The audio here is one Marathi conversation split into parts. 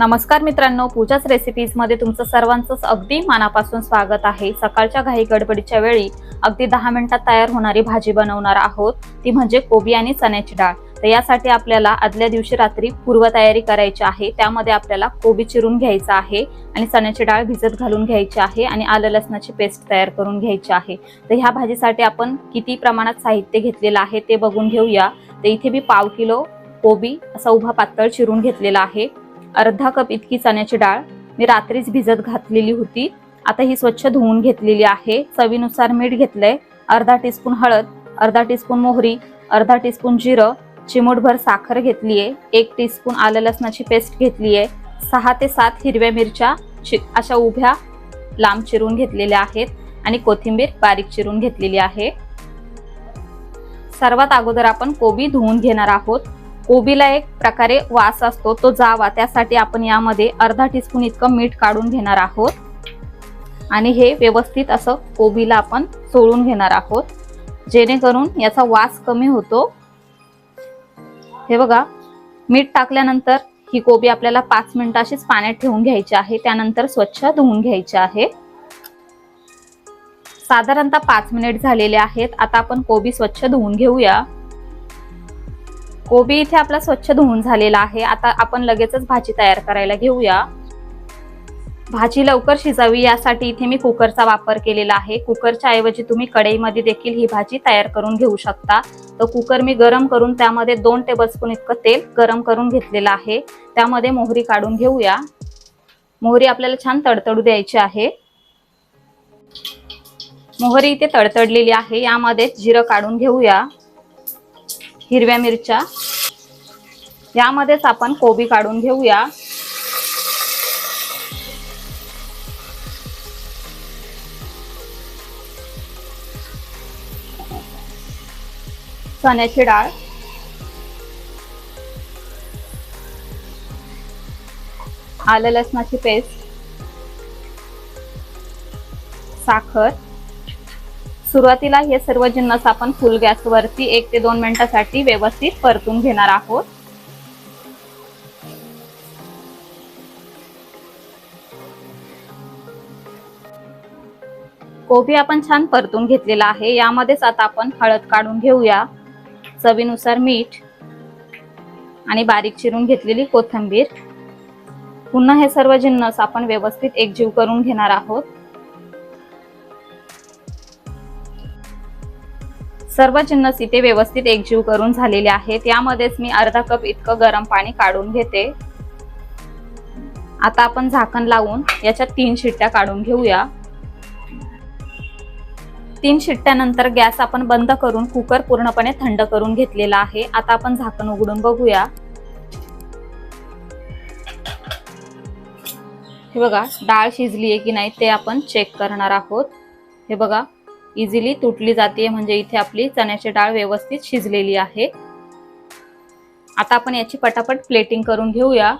नमस्कार मित्रांनो पूजाच रेसिपीजमध्ये तुमचं सर्वांचंच अगदी मनापासून स्वागत आहे. सकाळच्या घाई गडबडीच्या वेळी अगदी दहा मिनिटात तयार होणारी भाजी बनवणार आहोत. ती म्हणजे कोबी आणि चण्याची डाळ. तर यासाठी आपल्याला आदल्या दिवशी रात्री पूर्वतयारी करायची आहे. त्यामध्ये आपल्याला कोबी चिरून घ्यायचा आहे आणि चण्याची डाळ भिजत घालून घ्यायची आहे आणि आलं लसणाची पेस्ट तयार करून घ्यायची आहे. तर ह्या भाजीसाठी आपण किती प्रमाणात साहित्य घेतलेलं आहे ते बघून घेऊया. तर इथे मी पाव किलो कोबी असा उभा पातळ चिरून घेतलेला आहे. अर्धा कप इतकी चण्याची डाळ. मी रात्रीच भिजत घातलेली होती. आता ही स्वच्छ धुवून घेतलेली आहे. चवीनुसार मीठ घेतलंय. अर्धा टीस्पून हळद अर्धा टीस्पून मोहरी अर्धा टीस्पून जिरं चिमूटभर साखर घेतली आहे एक टीस्पून आलं लसणाची पेस्ट घेतली आहे सहा ते सात हिरव्या मिरच्या चि- अशा उभ्या लांब चिरून घेतलेल्या आहेत आणि कोथिंबीर बारीक चिरून घेतलेली आहे. सर्वात अगोदर आपण कोबी धुवून घेणार आहोत. कोबीला एक प्रकारे वास असतो तो जावा. त्यासाठी आपण यामध्ये अर्धा टीस्पून इतकं मीठ काढून घेणार आहोत. आणि हे व्यवस्थित असं कोबीला आपण सोळून घेणार आहोत. जेणेकरून याचा वास कमी होतो. हे बघा मीठ टाकल्यानंतर ही कोबी आपल्याला पाच मिनिटं अशीच पाण्यात ठेवून घ्यायची आहे. त्यानंतर स्वच्छ धुवून घ्यायची आहे. साधारणतः पाच मिनिट झालेले आहेत. आता आपण कोबी स्वच्छ धुवून घेऊया. कोबी इथे आपला स्वच्छ धुवून झालेला आहे. आता आपण लगेचच भाजी तयार करायला घेऊया. भाजी लवकर शिजावी यासाठी इथे मी कुकरचा वापर केलेला आहे. कुकरच्या ऐवजी तुम्ही कढईमध्ये देखील ही भाजी तयार करून घेऊ शकता. तर कुकर मी गरम करून त्यामध्ये दोन टेबलस्पून इतकं तेल गरम करून घेतलेलं आहे. त्यामध्ये मोहरी काढून घेऊया. मोहरी आपल्याला छान तडतडू द्यायची आहे. मोहरी इथे तडतडलेली आहे. यामध्ये जिरं काढून घेऊया. हिरव्या मिरच्या. यामध्येच आपण कोबी काढून घेऊया. चण्याची डाळ. आलं लसणाची पेस्ट. साखर. सुरुवातीला हे सर्व जिन्नस आपण फुल गॅसवरती एक ते दोन मिनिटासाठी व्यवस्थित परतून घेणार आहोत. कोबी आपण छान परतून घेतलेला आहे. यामध्येच आता आपण हळद काढून घेऊया. चवीनुसार मीठ आणि बारीक चिरून घेतलेली कोथिंबीर. पुन्हा हे सर्व जिन्नस आपण व्यवस्थित एकजीव करून घेणार आहोत. सर्व जिन्नस इथे व्यवस्थित एकजीव करून झालेले आहेत. यामध्येच मी अर्धा कप इतकं गरम पाणी काढून घेते. आता आपण झाकण लावून याच्यात तीन शिट्ट्या काढून घेऊया. तीन शिट्ट्यानंतर गॅस आपण बंद करून कुकर पूर्णपणे थंड करून घेतलेला आहे. आता आपण झाकण उघडून बघूया. हे बघा डाळ शिजली आहे की नाही ते आपण चेक करणार आहोत. हे बघा इझिली तुटली जाते म्हणजे इथे आपली चण्याची डाळ व्यवस्थित शिजलेली आहे. आता आपण याची पटापट प्लेटिंग करून घेऊया.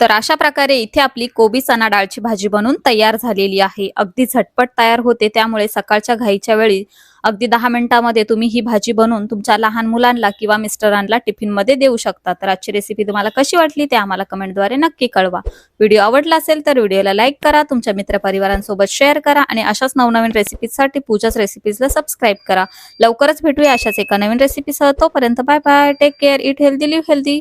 तर अशा प्रकारे इथे आपली कोबी चना डाळची भाजी बनून तयार झालेली आहे. अगदी झटपट तयार होते. त्यामुळे सकाळच्या घाईच्या वेळी अगदी दहा मिनिटांमध्ये तुम्ही ही भाजी बनवून तुमच्या लहान मुलांना किंवा मिस्टरांना टिफिनमध्ये देऊ शकता. तर आजची रेसिपी तुम्हाला कशी वाटली ते आम्हाला कमेंटद्वारे नक्की कळवा. व्हिडिओ आवडला असेल तर व्हिडिओला लाईक करा तुमच्या मित्रपरिवारांसोबत शेअर करा आणि अशाच नवनवीन रेसिपीजसाठी पूजाच रेसिपीजला सबस्क्राईब करा. लवकरच भेटूया अशाच एका नवीन रेसिपीसह तोपर्यंत bye bye take care eat healthy live healthy